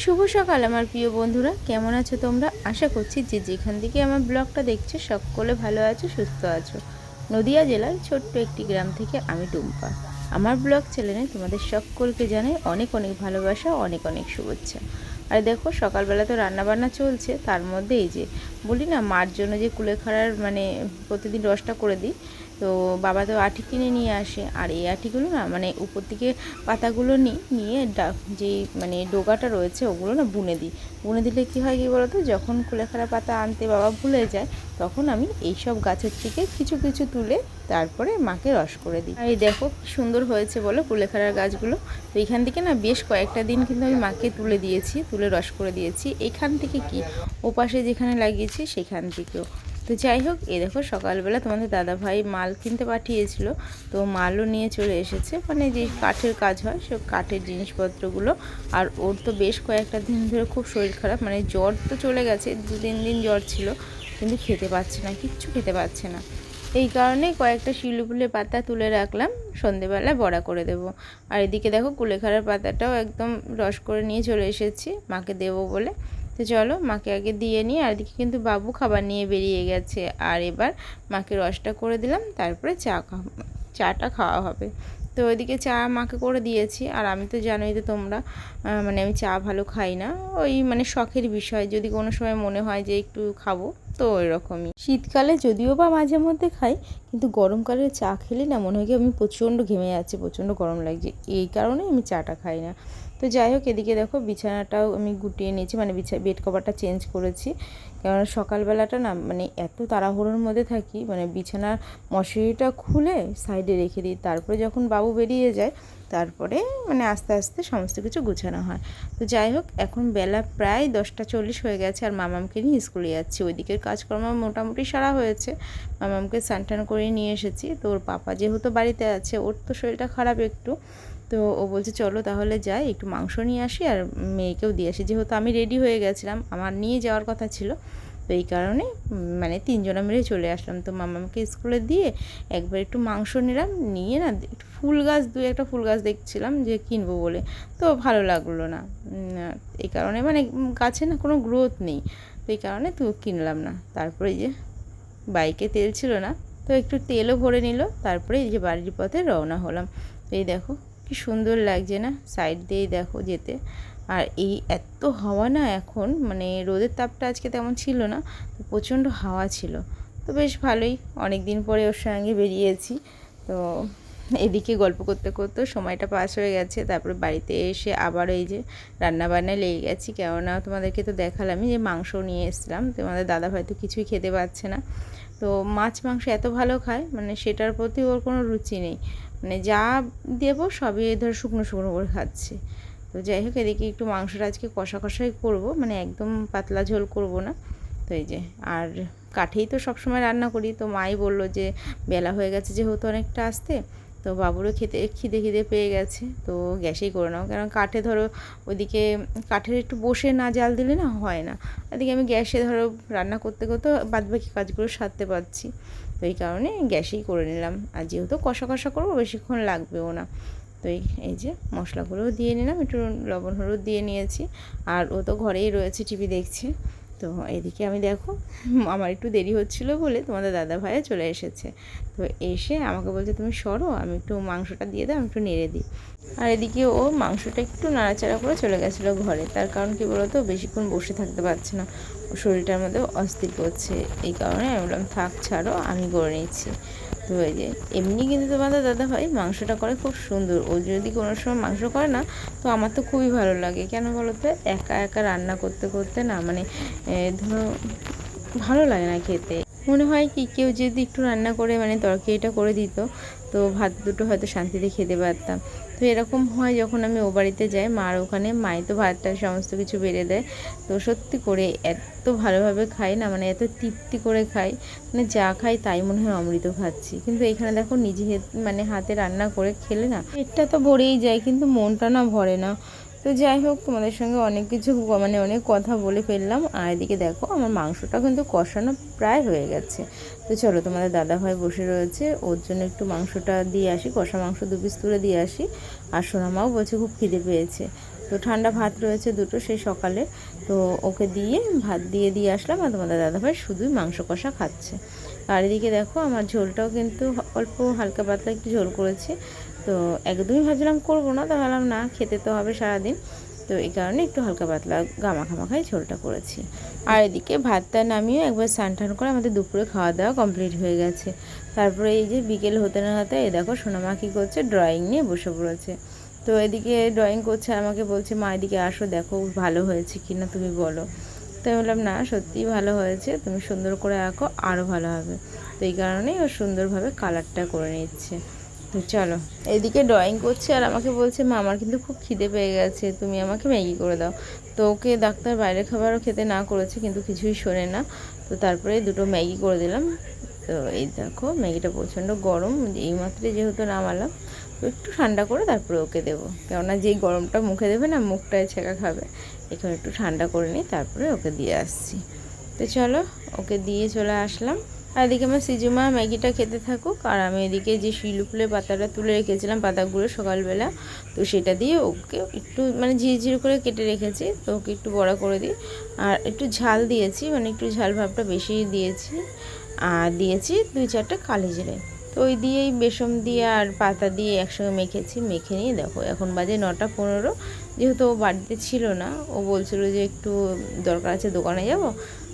শুভ সকাল আমার প্রিয় বন্ধুরা। কেমন আছো তোমরা? আশা করছি যে যেখান থেকে আমার ব্লগটা দেখছ, সকলে ভালো আছো, সুস্থ আছো। নদিয়া জেলার ছোট্ট একটি গ্রাম থেকে আমি টুম্পা। আমার ব্লগ চ্যানেলে তোমাদের সকলকে জানাই অনেক অনেক ভালোবাসা, অনেক অনেক শুভেচ্ছা। আর দেখো, সকালবেলা তো রান্নাবান্না চলছে, তার মধ্যে এই যে বলি না, মার জন্য যে কুলেখাড়ার মানে প্রতিদিন রসটা করে দিই তো বাবা তো আটি কিনে নিয়ে আসে। আর এই আটিগুলো না মানে উপর থেকে পাতাগুলো নিই নিয়ে যেই মানে ডোগাটা রয়েছে ওগুলো না বুনে দিই। বুনে দিলে কী হয় কী বলতো? যখন কুলেখাড়া পাতা আনতে বাবা ভুলে যায়, তখন আমি এই সব গাছের থেকে কিছু কিছু তুলে তারপরে মাকে রস করে দিই। আর এই দেখো সুন্দর হয়েছে বলো কুলেখাড়ার গাছগুলো। তো এখান থেকে না বেশ কয়েকটা দিন কিন্তু আমি মাকে তুলে দিয়েছি, তুলে রস করে দিয়েছি। এখান থেকে কি? ওপাশে যেখানে লাগিয়েছি সেখান থেকেও। তো যাই হোক, এই দেখো সকালবেলা তোমাদের দাদা ভাই মাল কিনতে পাঠিয়েছিল, তো মালও নিয়ে চলে এসেছে। মানে যে কাঠের কাজ হয় সব কাঠের জিনিসপত্রগুলো, আর ওর তো বেশ কয়েকটা দিন ধরে খুব শরীর খারাপ মানে জ্বর তো চলে গেছে, দু তিন দিন জ্বর ছিল, কিন্তু খেতে পাচ্ছে না, কিচ্ছু খেতে পাচ্ছে না। এই কারণে কয়েকটা শিলুপুলে পাতা তুলে রাখলাম, সন্ধেবেলা বড়া করে দেব। আর এদিকে দেখো কুলেখাড়ার পাতাটাও একদম রস করে নিয়ে চলে এসেছি, মাকে দেবো বলে। তো চলো মাকে আগে দিয়ে নিই, আর এদিকে কিন্তু বাবু খাবার নিয়ে বেরিয়ে গেছে। আর এবার মাকে রসটা করে দিলাম, তারপরে চা চাটা খাওয়া হবে। তো ওইদিকে চা মাকে করে দিয়েছি, আর আমি তো জানোই তো তোমরা মানে আমি চা ভালো খাই না। ওই মানে শখের বিষয়, যদি কোনো সময় মনে হয় যে একটু খাব, তো ওই রকমই শীতকালে যদিও বা মাঝে মধ্যে খাই, কিন্তু গরমকালে চা খেলে না মনে হয় কি আমি প্রচণ্ড ঘেমে যাচ্ছি প্রচণ্ড গরম লাগছে। এই কারণে আমি চাটা খাই না। তো যাই হোক, এদিকে দেখো বিছানাটাও আমি গুটিয়ে নিয়েছি মানে বিছা বেড কভারটা চেঞ্জ করেছি। কেননা সকালবেলাটা না মানে এত তাড়াহুড়োর মধ্যে থাকি মানে বিছানার মশারিটা খুলে সাইডে রেখে দিই। তারপরে যখন বাবু বেরিয়ে যায় তারপরে মানে আস্তে আস্তে সমস্ত কিছু গুছানো হয়। তো যাই হোক, এখন বেলা প্রায় দশটা চল্লিশ হয়ে গেছে আর মামামকে নিয়ে স্কুলে যাচ্ছি। ওইদিকের কাজকর্ম মোটামুটি সারা হয়েছে। মামামকে স্নান করে নিয়ে এসেছি। তো ওর পাপা যেহেতু বাড়িতে আছে, ওর তো শরীরটা খারাপ একটু। তো ও বলছে, চলো তাহলে যাই, একটু মাংস নিয়ে আসি আর মেয়েকেও দিয়ে আসি। যেহেতু আমি রেডি হয়ে গেছিলাম, আমার নিয়ে যাওয়ার কথা ছিল। তো এই কারণে মানে তিনজনা মিলে চলে আসলাম। তো মামাকে স্কুলে দিয়ে একবার একটু মাংস নিলাম, নিয়ে না একটু ফুল গাছ দু একটা ফুল গাছ দেখছিলাম যে কিনবো বলে। তো ভালো লাগল না। এই কারণে মানে গাছে না কোনো গ্রোথ নেই। তো এই কারণে তো কিনলাম না। তারপরে যে বাইকে তেল ছিল না, তো একটু তেলও ভরে নিল। তারপরে এই যে বাড়ির পথে রওনা হলাম। এই দেখো, কি সুন্দর লাগছে না সাইড দিয়েই দেখো যেতে। আর এই এত হাওয়া না এখন মানে রোদের তাপটা আজকে তেমন ছিল না, তো প্রচণ্ড হাওয়া ছিল। তো বেশ ভালোই অনেক দিন পরে ওর সঙ্গে বেরিয়েছি। তো এদিকে গল্প করতে করতে সময়টা পাস হয়ে গেছে, তারপরে বাড়িতে এসে আবার এই যে রান্না বান্নায় লেগে গেছি। কেননা তোমাদেরকে তো দেখালামই যে মাংস নিয়ে এসেছিলাম তোমাদের দাদা হয়তো কিছুই খেতে পাচ্ছে না। তো মাছ মাংস এত ভালো খায় মানে সেটার প্রতি ওর কোনো রুচি নেই। মানে যা দেবো সবই ধর শুকনো শুকনো করে খাচ্ছে। তো যাই হোক, এদিকে একটু মাংসটা আজকে কষা কষাই করব মানে একদম পাতলা ঝোল করব না। তো এই যে, আর কাঠেই তো সবসময় রান্না করি। তো মাই বলল যে বেলা হয়ে গেছে যেহেতু অনেকটা আসতে তো বাবুরও খেতে, খিদে খিদে পেয়ে গেছে। তো গ্যাসেই করে নাও। কারণ কাঠে ধরো ওইদিকে কাঠের একটু বসে না জাল দিলে না হয় না। এদিকে আমি গ্যাসে ধরো রান্না করতে করতে বাদবাকি কাজগুলো সারতে পারছি। তো এই কারণে গ্যাসেই করে নিলাম। আর যেহেতু কষা কষা করব, বেশিক্ষণ লাগবেও না। তো এই এই যে মশলাগুলোও দিয়ে নিলাম। একটু লবণ হলুদ দিয়ে নিয়েছি। আর ও তো ঘরেই রয়েছে, টিভি দেখছে। তো এদিকে আমি দেখো, আমার একটু দেরি হচ্ছিল বলে তোমাদের দাদা ভাইয়া চলে এসেছে। তো এসে আমাকে বলছে, তুমি সরো, আমি একটু মাংসটা দিয়ে দাও, আমি একটু নেড়ে দিই। আর এদিকে ও মাংসটা একটু নাড়াচাড়া করে চলে গেছিল ঘরে। তার কারণ কি বলতো, বেশিক্ষণ বসে থাকতে পারছে না। ও শরীরটার মধ্যে অস্থির করছে। এই কারণে আমি বললাম, থাক, ছাড়ো, আমি করে নিচ্ছি। তো যায়। এমনি কিন্তু তোমাদের দাদা ভাই মাংসটা করে খুব সুন্দর। ও যদি কোনো সময় মাংস করে না, তো আমার তো খুবই ভালো লাগে। কেন বলো তো? একা একা রান্না করতে করতে না মানে ধরো, ভালো লাগে না খেতে। মনে হয় কি, কেউ যদি একটু রান্না করে মানে তরকারিটা করে দিত, তো ভাত দুটো হয়তো শান্তিতে খেতে পারতাম। তো এরকম হয় যখন আমি ও বাড়িতে যাই, মার ওখানে, মাই তো ভাতটা সমস্ত কিছু বেড়ে দেয়। তো সত্যি করে এত ভালোভাবে খাই না মানে এত তৃপ্তি করে খাই মানে যা খাই তাই মনে হয় অমৃত খাচ্ছি। কিন্তু এখানে দেখো নিজে মানে হাতে রান্না করে খেলে না, পেটটা তো ভরেই যায়, কিন্তু মনটা না ভরে না। তো যাই হোক, তোমাদের সঙ্গে অনেক কিছু মানে অনেক কথা বলে ফেললাম। আর এদিকে দেখো, আমার মাংসটা কিন্তু কষানো প্রায় হয়ে গেছে। তো চলো, তোমাদের দাদা ভাই বসে রয়েছে। ওর জন্য একটু মাংসটা দিয়ে আসি, কষা মাংস দু পিস তুলে দিয়ে আসি। আর সোনামাও বলছে খুব খিদে পেয়েছে। তো ঠান্ডা ভাত রয়েছে দুটো সেই সকালে। তো ওকে দিয়ে ভাত দিয়ে দিয়ে আসলাম আর তোমাদের দাদাভাই শুধুই মাংস কষা খাচ্ছে। আর এদিকে দেখো, আমার ঝোলটাও কিন্তু অল্প হালকা পাতলা একটু ঝোল করেছি। তো একদমই ভাবছিলাম করব না, তো ভাবলাম না, খেতে তো হবে সারাদিন। তো এই কারণে একটু হালকা পাতলা গামা খামাখাই ঝোলটা করেছি। আর এদিকে ভাতটা নামিয়ে একবার স্নান টান করে আমাদের দুপুরে খাওয়া দাওয়া কমপ্লিট হয়ে গেছে। তারপরে এই যে বিকেল হতে না হতে এ দেখো সোনামা কী করছে ড্রয়িং নিয়ে বসে পড়েছে। তো এদিকে ড্রয়িং করছে আমাকে বলছে, মা, এদিকে আসো, দেখো ভালো হয়েছে কি না তুমি বলো। তো আমি বললাম, না সত্যিই ভালো হয়েছে, তুমি সুন্দর করে আঁকো আরও ভালো হবে। তো এই কারণেই ও সুন্দরভাবে কালারটা করে নিচ্ছে। চলো। এদিকে ড্রয়িং করছে আর আমাকে বলছে, মা, আমার কিন্তু খুব খিদে পেয়ে গেছে, তুমি আমাকে ম্যাগি করে দাও। তো ওকে ডাক্তার বাইরের খাবারও খেতে না করেছে, কিন্তু কিছুই শোনে না। তো তারপরে দুটো ম্যাগি করে দিলাম। তো এই দেখো, ম্যাগিটা প্রচণ্ড গরম, এইমাত্র যেহেতু নামালাম, তো একটু ঠান্ডা করে তারপরে ওকে দেবো। কেননা যেই গরমটা মুখে দেবে না মুখটায় ছেঁকা খাবে। এখন একটু ঠান্ডা করে নিই তারপরে ওকে দিয়ে আসছি। তো চলো, ওকে দিয়ে চলে আসলাম। আর এদিকে আমার সিজুমা ম্যাগিটা খেতে থাকুক, আর আমি এদিকে যে শিলু ফুলের পাতাটা তুলে রেখেছিলাম, পাতাগুলো সকালবেলা, তো সেটা দিয়ে ওকে একটু মানে ঝিরঝির ঝিরি করে কেটে রেখেছি, তো ওকে একটু বড়া করে দিই। আর একটু ঝাল দিয়েছি মানে একটু ঝাল ভাবটা বেশি দিয়েছি, আর দিয়েছি দুই চারটে কালি জিরে তো ওই দিয়েই বেসন দিয়ে আর পাতা দিয়ে একসঙ্গে মেখেছি, মেখে নিয়ে দেখো এখন বাজে নটা পনেরো। যেহেতু ও বাড়িতে ছিল না, ও বলছিল যে একটু দরকার আছে দোকানে যাব।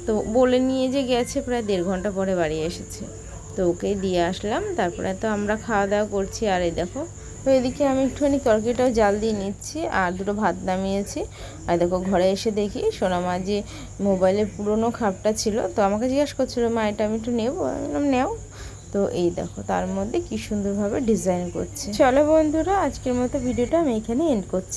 তো বলে নিয়ে যে গেছে প্রায় দেড় ঘণ্টা পরে বাড়ি এসেছে। তো ওকে দিয়ে আসলাম, তারপরে তো আমরা খাওয়া দাওয়া করছি। আর এই দেখো, তো এদিকে আমি একটুখানি তরকারিটাও জাল দিয়ে নিচ্ছি আর দুটো ভাত নামিয়েছি। আর দেখো ঘরে এসে দেখি সোনামা যে মোবাইলের পুরনো খাপটা ছিল, তো আমাকে জিজ্ঞাসা করছিল, মা, এটা আমি একটু নেব? আমি নেও। তো এই দেখো, তার মধ্যে কি সুন্দরভাবে ডিজাইন করছে। চলো বন্ধুরা, আজকের মতো ভিডিওটা আমি এখানে এন্ড করছি।